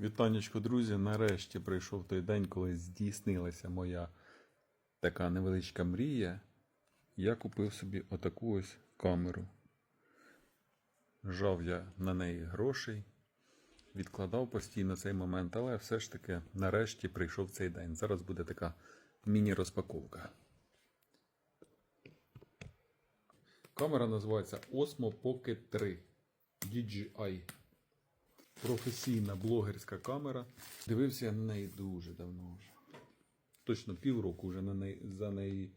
Вітанечко, друзі. Нарешті прийшов той день, коли здійснилася моя така невеличка мрія. Я купив собі отаку ось камеру. Жав я на неї грошей, відкладав постійно цей момент, але все ж таки нарешті прийшов цей день. Зараз буде така міні-розпаковка. Камера називається Osmo Pocket 3 DJI професійна блогерська камера. Дивився я на неї дуже давно вже. Точно півроку вже на неї, за неї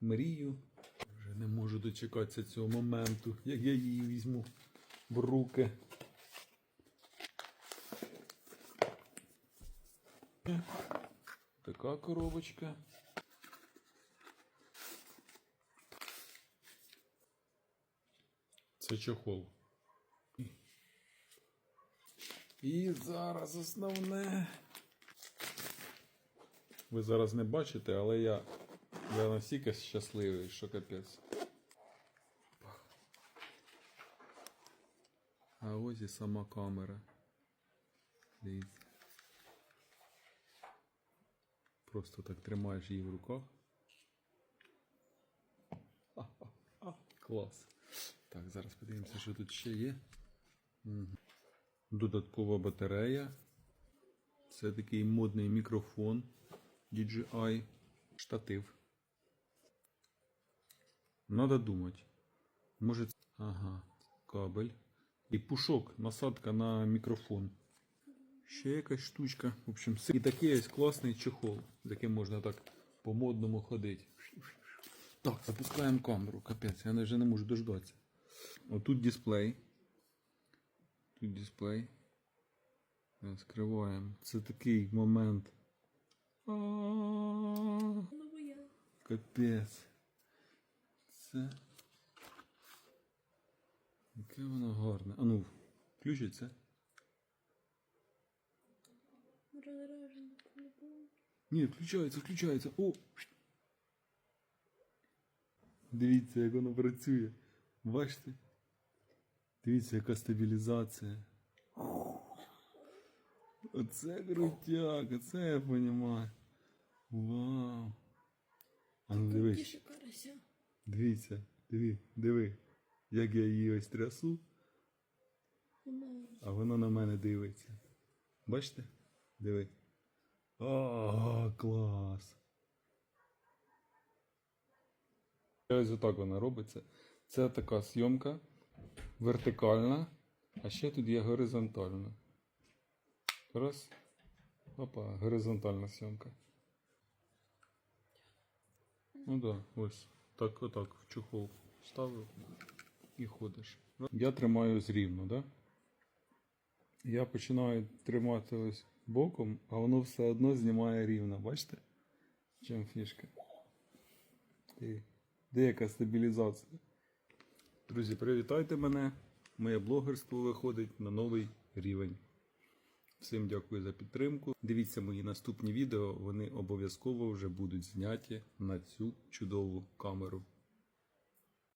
мрію. Вже не можу дочекатися цього моменту, як я її візьму в руки. Така коробочка. Це чохол. І зараз основне. Ви зараз не бачите, але я, я настільки щасливий, що капець. А ось і сама камера. Дивіться. Просто так тримаєш її в руках. А, клас. Так, зараз подивимося, що тут ще є. Додаткова батарея. Це такий модний мікрофон DJI. Штатив. Надо думати. Може. Ага, кабель. І пушок, насадка на мікрофон. Ще якась штучка. В общем. І такий ось класний чехол, з яким можна так по-модному ходити. Так, запускаємо камеру. Капець, я вже не можу дождатися. Отут дисплей. Дисплей. Скриваємо. Це такий момент. Капець. Це. Яке воно гарне. А ну, включиться. Ні, включається, включається. О! Дивіться, як воно працює. Бачите? Дивіться, яка стабілізація. Оце крутяк, оце я розумію. Вау. А ну дивись, дивіться, диви, диви, як я її ось трясу, а вона на мене дивиться. Бачите? Диви. А, клас. Ось отак вона робиться. Це така зйомка вертикальна, а ще тут є горизонтальна. Раз. Опа, горизонтальна зйомка. Ну так, да, ось. Так, отак, в чохол ставив і ходиш. Я тримаю зрівно? Да? Я починаю тримати ось боком, а воно все одно знімає рівно. Бачите? Чим фішка? Деяка стабілізація. Друзі, привітайте мене. Моє блогерство виходить на новий рівень. Всім дякую за підтримку. Дивіться мої наступні відео, вони обов'язково вже будуть зняті на цю чудову камеру.